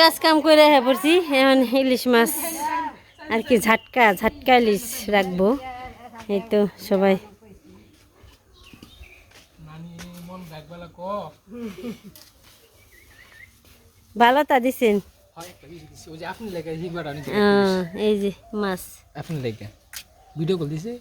কাজ কাম করে হ্যাঁ পড়ছি এখন ইলিশ মাছ আর কি ঝাটকা ঝাটকা ইলিশ রাখব। এই তো সবাই। ভালো তা দিছেন? এই যে মাছ। আপনি লেগে ভিডিও কল দিছে?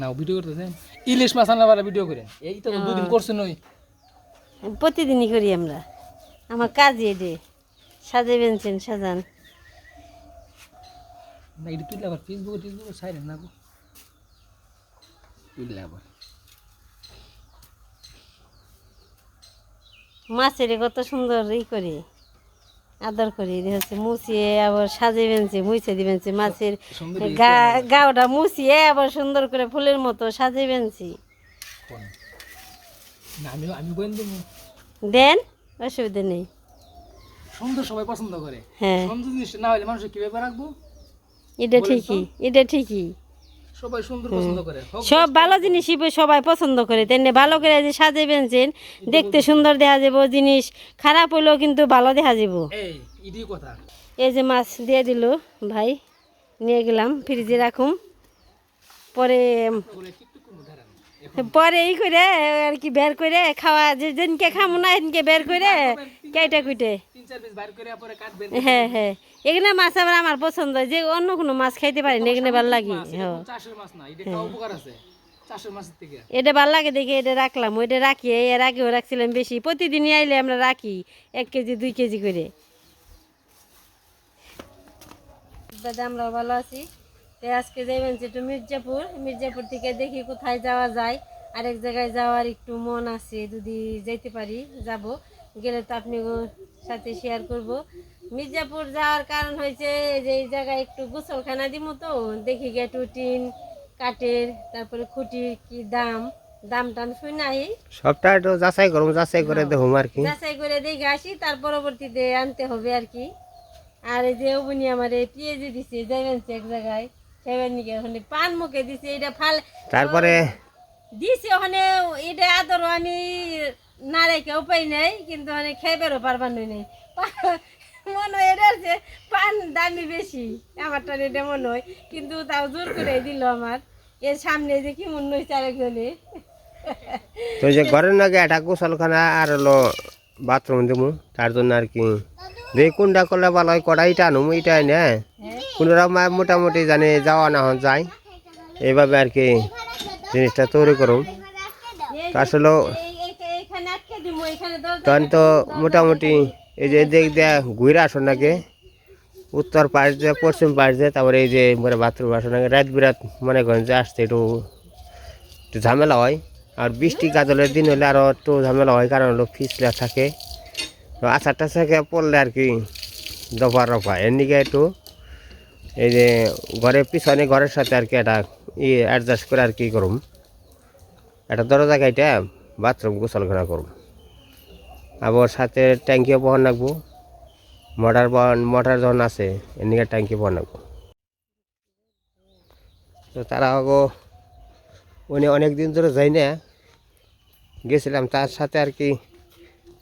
না ভিডিও করতেছেন ইলিশ মাছ আনলা ভিডিও করেন এই তো দুদিন করছেন ওই প্রতিদিনই করি আমরা। আমার কাজই এডে সাজে বেনছেন সাজান। না এটা তুললে আবার ফেসবুকে টেসবুকে ছাইরেন না গো। তুললে আবার। মাছের কত সুন্দর ই করে আদর করি হচ্ছে মুছিয়ে আবার সাজে বেনছে মুছে দিবেনছে মাছের গা গাওটা মুছিয়ে আবার সুন্দর করে ফুলের মতো সাজে বেনছি দেন অসুবিধা নেই। সুন্দর সবাই পছন্দ করে। হ্যাঁ। সুন্দর জিনিসটা না হলে মানুষ কীভাবে রাখব? এটা ঠিকই এটা ঠিকই। সবাই সুন্দর পছন্দ করে। সব ভালো জিনিসই ব- সবাই পছন্দ করে। তেমনি ভালো করে যে সাজে বেনছেন দেখতে সুন্দর দেখা যাব জিনিস খারাপ হইলেও কিন্তু ভালো দেখা যাব এই যে মাছ দিয়ে দিল ভাই নিয়ে গেলাম ফ্রিজে রাখুম। পরে ধারা পরে এই করে আর কি বের করে খাওয়া যে যেদিনকে খামো না সেদিনকে বের করে কেটে কুটে। হ্যাঁ হ্যাঁ। এখানে মাছ আবার আমার পছন্দ যে অন্য কোনো মাছ খাইতে পারি না এখানে ভালো লাগে। হ্যাঁ। এটা ভালো লাগে দেখে এটা রাখলাম ওইটা রাখি এর আগেও রাখছিলাম বেশি। প্রতিদিনই আইলে আমরা রাখি এক কেজি দুই কেজি করে। দাদা আমরাও ভালো আছি। তো আজকে যাইবেন একটু মির্জাপুর মির্জাপুর থেকে দেখি কোথায় যাওয়া যায়। আরেক জায়গায় যাওয়ার একটু মন আছে যদি যাইতে পারি যাব। গেলে তো আপনি সাথে শেয়ার করব। মির্জাপুর যাওয়ার কারণ হয়েছে যে এই জায়গায় একটু গোসলখানা দিব তো দেখি গে টিন কাঠের তারপরে খুঁটির কি দাম দাম টাম শুই নাই। সবটা একটু যাচাই করুম যাচাই করে দেখুম আর কি। যাচাই করে দেখে আসি তার পরবর্তীতে আনতে হবে আর কি। আর এই যে উনি আমার এই পিএজি দিছে যাইবেন এক জায়গায়। সেবেন নিকে ওখানে পান মুখে দিছে এটা ফাল তারপরে দিছে ওখানে এটা আদর আমি না রেখে উপায় নেই কিন্তু মানে খেবেরও পারবার নই নেই। মনে হয় এটা হচ্ছে পান দামি বেশি আমারটা এটা মনে হয় কিন্তু তাও জোর করে দিল আমার। এর সামনে যে কি মনে হয়েছে আরেকজনে। তো যে ঘরের নাকি একটা গোসলখানা আর হলো বাথরুম দেবো তার জন্য আর কি। দেখি কোনটা করলে ভালো হয় আনুম ইটাই না হ্যাঁ? কোনোরা মা- মোটামুটি জানে যাওয়া না যায় এইভাবে আর কি জিনিসটা তৈরি তো আসলে এই- এই- এইখানে আটকে দিব এখানে দরজা তখন তো মোটামুটি এই যে দেখ দেয়া ঘুরে আসুন নাকি? উত্তর পাশ দিয়ে, পশ্চিম পাশ দিয়ে, তারপরে এই যে মানে বাথরুম আসুন নাকি? রাত বিরাত মনে করেন যে আসতে একটু একটু ঝামেলা হয়। আর বৃষ্টি গাজলের দিন হলে আরও একটু ঝামেলা হয়, কারণ হলো ফিসলা থাকে। আচার টাচাকে পড়লে আর কি দফা। রফা এর নিকে একটু এই যে ঘরের পিছনে ঘরের সাথে আর কি একটা ই অ্যাডজাস্ট করে আর কি করুম। একটা দরজা গাইটা বাথরুম গোসল ঘোরা করুম। আবার সাথে ট্যাঙ্কিও বহন রাখব। মোটর মোটর যখন আছে, এদিকে ট্যাঙ্কি বহন রাখব। তো তারা আগো উনি অনেক দিন ধরে যাই না, গেছিলাম। তার সাথে আর কি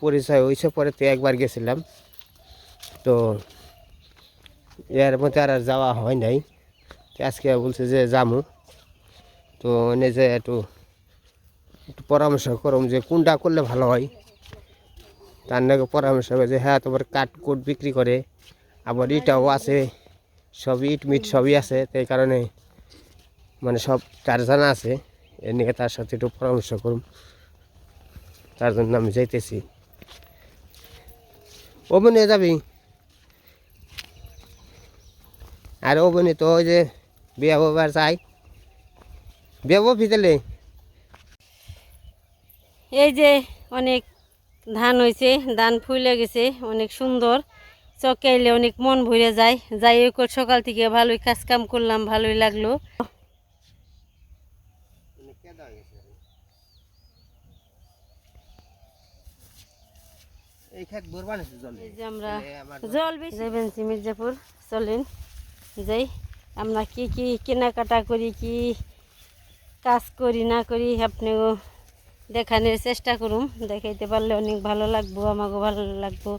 পরিচয় হয়েছে পরে তো একবার গেছিলাম। তো এর মধ্যে আর যাওয়া হয় নাই। আজকে বলছে যে যামু। তো এনে যে একটু একটু পরামর্শ করুম যে কোনটা করলে ভালো হয়। তার নাকি পরামর্শ করে যে হ্যাঁ তোমার কাঠ কোট বিক্রি করে আবার ইটাও আছে সব ইট মিট সবই আছে। তাই কারণে মানে সব তার জানা আছে। এ নিয়ে তার সাথে একটু পরামর্শ করুন তার জন্য আমি যাইতেছি। ওভেনে যাবি? আর ওভেনে তো ওই যে বিয়া বাবার চাই বিয়া বাবু ভিতরে এই যে অনেক ধান হয়েছে ধান ফুলে গেছে অনেক সুন্দর। চকাইলে অনেক মন ভরে যায়। যাই হোক সকাল থেকে ভালোই কাজ কাম করলাম ভালোই লাগল। আমরা জল। বেশি মির্জাপুর চলেন। যাই আমরা কি কি কেনাকাটা করি কি কাজ করি না করি আপনিও দেখানোর চেষ্টা করুন দেখাইতে পারলে অনেক ভালো লাগবো আমাকেও ভালো লাগবো।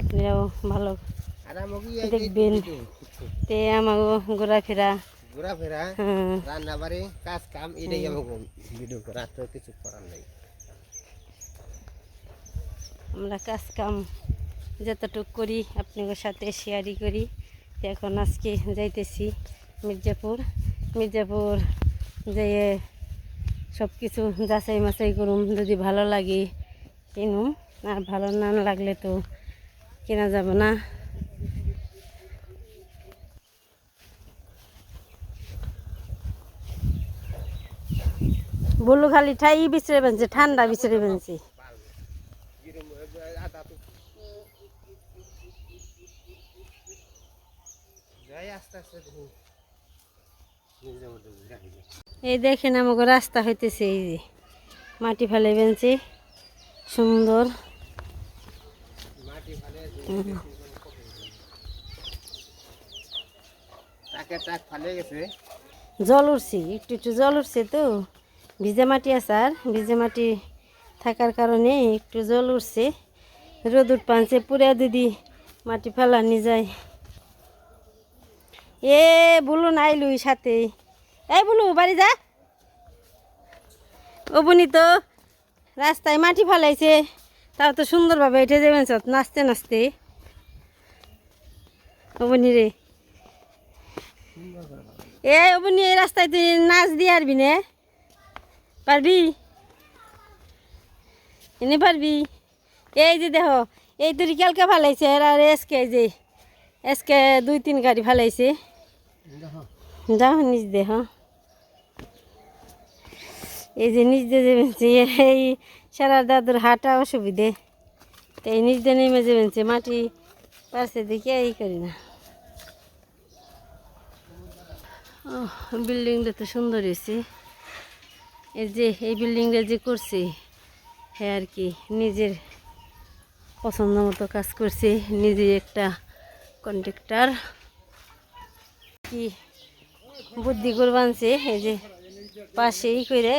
আপনারাও ভালো দেখবেন। তে আমাকে ঘোরাফেরা। ঘোরাফেরা হ্যাঁ। রান্না বাড়ি কাজ কাম এটাই আমাকে ভিডিও করা তো কিছু করার নাই। আমরা কাজ কাম যতটুক করি আপনাদের সাথে শেয়ারই করি। এখন আজকে যাইতেছি মির্জাপুর। মির্জাপুর যেয়ে সব কিছু যাচাই মাচাই করুম, যদি ভালো লাগে কিনুম, আর ভালো না লাগলে তো কেনা যাবে না। বলু খালি ঠাই বিচরে বেঞ্চে ঠান্ডা বিচরে বেঞ্চে আস্তে আস্তে এই দেখেন আমাকে রাস্তা হইতেছে এই যে। মাটি ফেলে বেঞ্চে সুন্দর। জল উঠছে, একটু একটু জল উঠছে তো। ভিজে মাটি আছে আর, ভিজে মাটি থাকার কারণে একটু জল উঠছে। রোদুর পাঞ্চে পুরে দিদি মাটি ফেলানি যায়। এ বলুন আইলুই সাথে। এই বলু বাড়ি যা। ও বনি তো রাস্তায় মাটি ফেলাইছে। তাও তো সুন্দরভাবে এটে যাবেন সব, নাচতে নাচতে। ও বনি রে। এ অবনি এই রাস্তায় তুই নাচ দিয়ে আরবি নে। পারবি? এনে পারবি? এই যে দেখো, এই তুই কালকে ফালাইছে আর এসকে যে, এসকে দুই, তিন গাড়ি ফালাইছে। যাও নিজ দেহ এই যে নিজ দিয়ে যাবেন এই সারা দাদুর হাঁটা অসুবিধে। তো এই নিজ দিয়ে নেমে যাবেন মাটি পারছে দেখে, এই করি না। বিল্ডিংটা তো সুন্দর হয়েছে। এই যে, এই বিল্ডিংটা যে করছে হ্যাঁ আর কি, নিজের পছন্দ মতো কাজ করছে নিজে একটা কন্ট্রাক্টর। কি বুদ্ধি করে বানছে এই যে পাশেই করে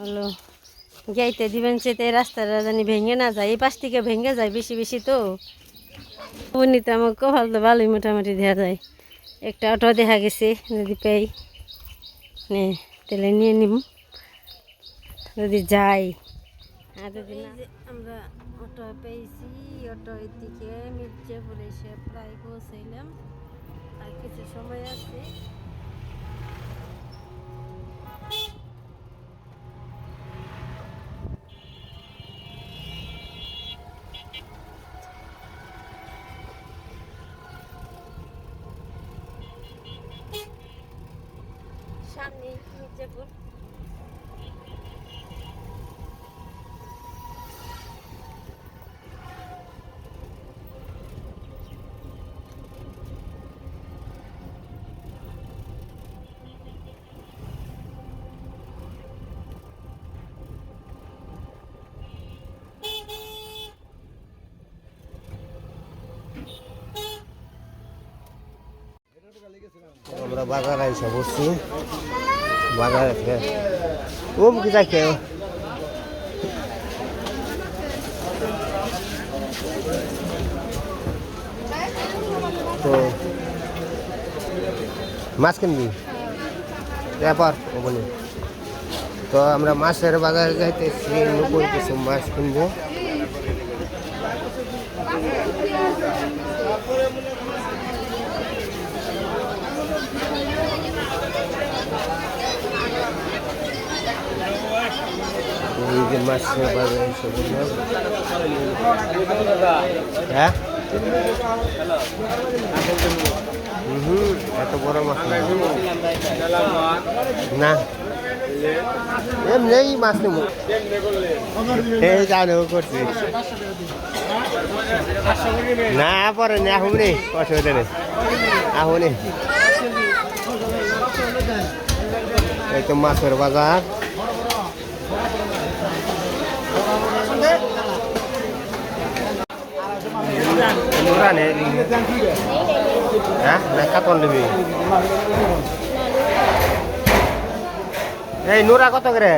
হলো যাইতে দিবেন সেতে রাস্তাটা জানি ভেঙে না যায়, এই পাশ থেকে ভেঙে যায় বেশি বেশি তো। উনিতে আমার কপাল তো ভালোই মোটামুটি দেওয়া যায়। একটা অটো দেখা গেছে, যদি পাই, নে তাহলে নিয়ে নিম। যদি যাই, আর যদি আমরা অটো পেয়েছি অটো দিকে মির্জাপুরে এসে প্রায় পৌঁছাইলাম। আর কিছু সময় আছে। সামনে মির্জাপুর আমরা বাজারে এসে বসছি। বাজারে থেকে ও মুখে যাকে তো, মাছ কিনবি? ব্যাপার ও বলি তো আমরা মাছের বাজারে যাইতেছি নব্বই কিছু মাছ কিনবো। বললাম হ্যাঁ? হুম, এত বড় মাছ না। এমনি মাছ নেব। এই জানো করছি। না, পরে না হুমনি অসুবিধা নেই আহুনি এই তো মাছের বাজার। Nih. Hah? Nah, kapan lebih? এই নুরা কত করে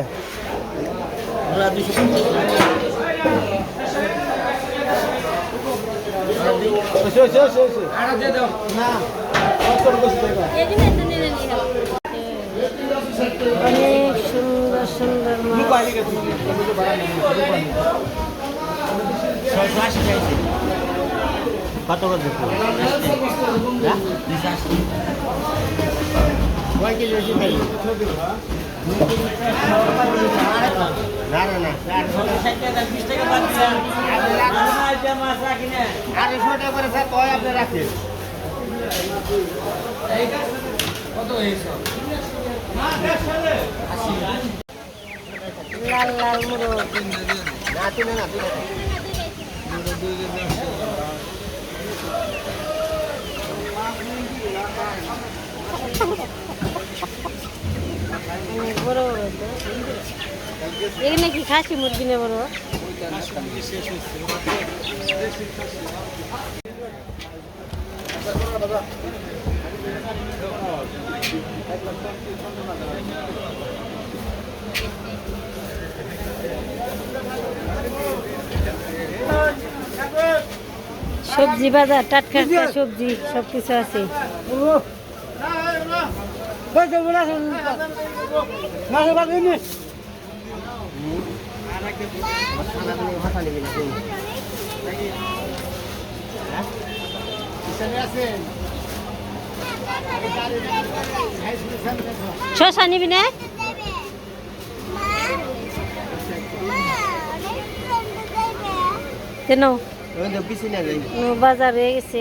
অনেক সুন্দর সুন্দর মাছ কত করে দিচ্ছ কয় কেজি বেশি খাই না না না আড়াইশো টাকা করে স্যার কয় আপনি রাখেন? লাল লাল মুরগ। না তিনে না। অনেক বড় বড় এখানে কি খাসি মুরগি নেই বড় সবজি বাজার টাটকা সবজি সব কিছু আছে? শশা নিবি না? কেন? বাজার গেছে।